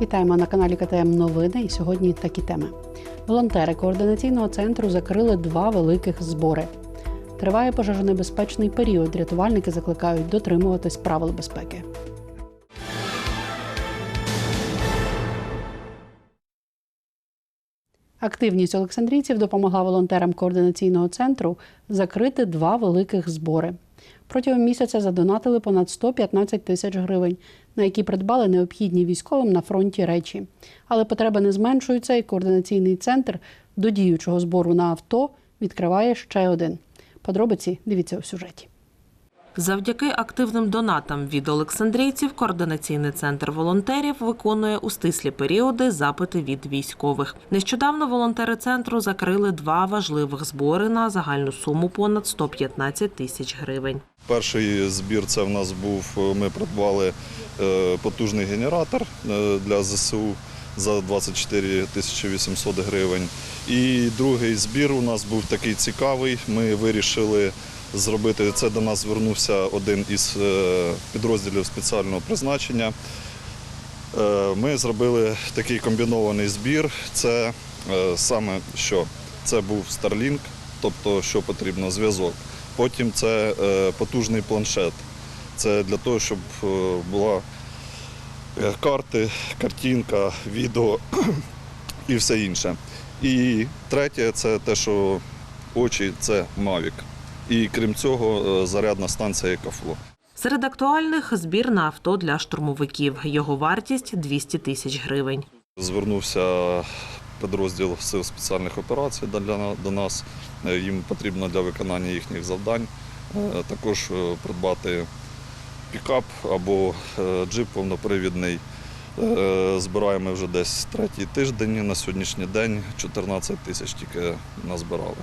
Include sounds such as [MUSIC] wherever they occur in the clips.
Вітаємо на каналі КТМ Новини. І сьогодні такі теми. Волонтери координаційного центру закрили два великих збори. Триває пожежонебезпечний період. Рятувальники закликають дотримуватись правил безпеки. Активність олександрійців допомогла волонтерам координаційного центру закрити два великих збори. Протягом місяця задонатили понад 115 тисяч гривень, на які придбали необхідні військовим на фронті речі. Але потреби не зменшуються, і координаційний центр до діючого збору на авто відкриває ще один. Подробиці дивіться у сюжеті. Завдяки активним донатам від олександрійців координаційний центр волонтерів виконує у стислі періоди запити від військових. Нещодавно волонтери центру закрили два важливих збори на загальну суму понад 115 тисяч гривень. Перший збір це в нас був. Ми придбали е, потужний генератор е, для ЗСУ за 24 тисячі 800 гривень. І другий збір у нас був такий цікавий. Ми вирішили зробити це. До нас звернувся один із е, підрозділів спеціального призначення. Е, Ми зробили такий комбінований збір. Це е, саме що? Це був Starlink, тобто що потрібно, зв'язок. Потім це потужний планшет. Це для того, щоб була карти, картинка, відео [CLEARS THROAT] і все інше. І третє це те, що очі це Mavic. І крім цього, е, зарядна станція Екафло. Серед актуальних збір на авто для штурмовиків. Його вартість 200 тисяч гривень. Звернувся підрозділ сил спеціальних операцій до нас. Е, Їм потрібно для виконання їхніх завдань е, також придбати пікап або джип повнопривідний. Збираємо вже десь третій тиждень. На сьогоднішній день 14 тисяч тільки назбирали.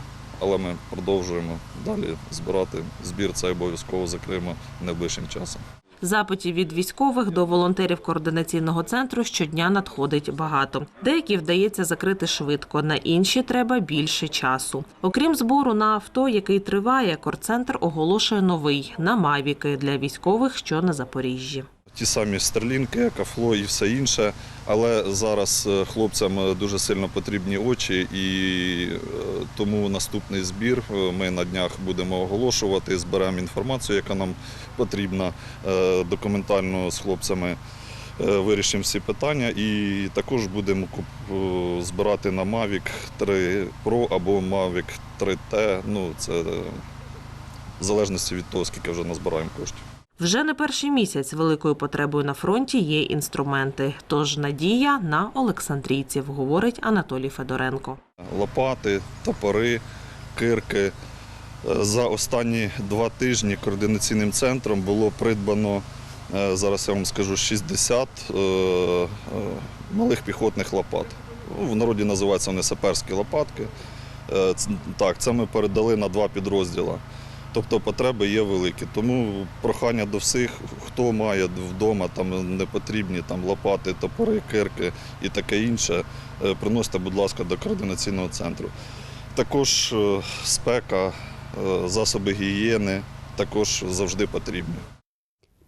Але ми продовжуємо далі збирати. Збір цей обов'язково закриємо найближчим часом. Запитів від військових до волонтерів координаційного центру щодня надходить багато. Деякі вдається закрити швидко, на інші треба більше часу. Окрім збору на авто, який триває, корцентр оголошує новий на мавіки для військових, що на Запоріжжі. Ті самі стерлінки, кафло і все інше. Але зараз е, хлопцям е, дуже сильно потрібні очі, і е, тому наступний збір ми на днях будемо оголошувати, зберемо інформацію, яка нам потрібна документально з хлопцями. Вирішимо всі питання і також будемо збирати на Mavic 3 Pro або Mavic 3T. Ну, це в залежності від того, скільки вже назбираємо коштів. Вже не перший місяць великою потребою на фронті є інструменти. Тож надія на олександрійців, говорить Анатолій Федоренко. лопати, топори, кирки. Е, За останні два тижні координаційним центром було придбано, е, зараз я вам скажу, 60 е, малих піхотних лопат. Ну, В народі називаються вони саперські лопатки. Так, це ми передали на два підрозділи. Тобто потреби є великі. Тому прохання до всіх, хто має вдома там непотрібні там, лопати, топори, кирки і таке інше, е, приносите, будь ласка, до координаційного центру. Також е, спека, е, засоби гігієни також завжди потрібні.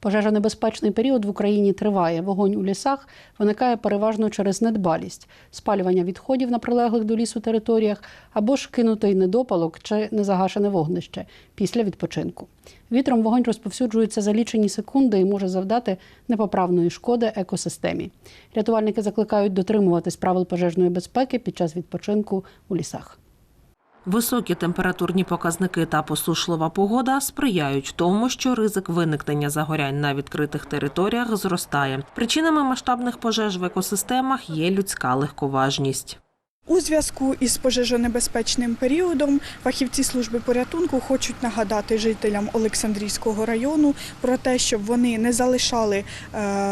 Пожежонебезпечний період в Україні триває. Вогонь у лісах виникає переважно через недбалість, спалювання відходів на прилеглих до лісу територіях або ж кинутий недопалок чи незагашене вогнище після відпочинку. Вітром вогонь розповсюджується за лічені секунди і може завдати непоправної шкоди екосистемі. Рятувальники закликають дотримуватись правил пожежної безпеки під час відпочинку у лісах. Високі температурні показники та посушлива погода сприяють тому, що ризик виникнення загорянь на відкритих територіях зростає. Причинами масштабних пожеж в екосистемах є людська легковажність. У зв'язку із пожежонебезпечним періодом фахівці служби порятунку хочуть нагадати жителям Олександрійського району про те, щоб вони не залишали е,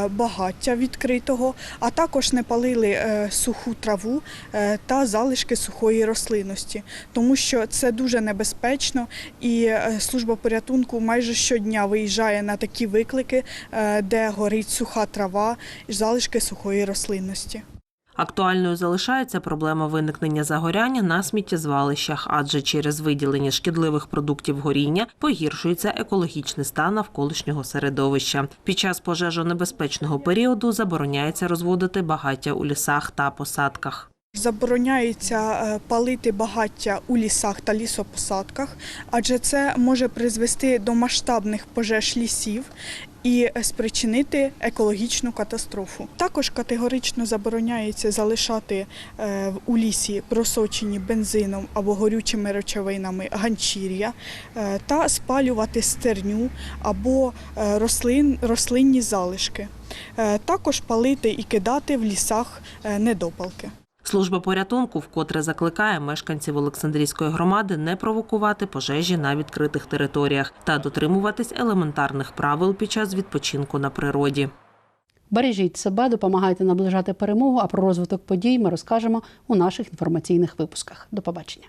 багаття відкритого, а також не палили е, суху траву е, та залишки сухої рослинності, тому що це дуже небезпечно, і служба порятунку майже щодня виїжджає на такі виклики, де горить суха трава і залишки сухої рослинності. Актуальною залишається проблема виникнення загоряння на сміттєзвалищах, адже через виділення шкідливих продуктів горіння погіршується екологічний стан навколишнього середовища. Під час пожежонебезпечного періоду забороняється розводити багаття у лісах та посадках. Забороняється е, палити багаття у лісах та лісопосадках, адже це може призвести до масштабних пожеж лісів і спричинити екологічну катастрофу. Також категорично забороняється залишати е, у лісі просочені бензином або горючими речовинами ганчір'я е, та спалювати стерню або рослин, рослинні залишки. Також палити і кидати в лісах недопалки. Служба порятунку вкотре закликає мешканців Олександрійської громади не провокувати пожежі на відкритих територіях та дотримуватись елементарних правил під час відпочинку на природі. Бережіть себе, допомагайте наближати перемогу. А про розвиток подій ми розкажемо у наших інформаційних випусках. До побачення.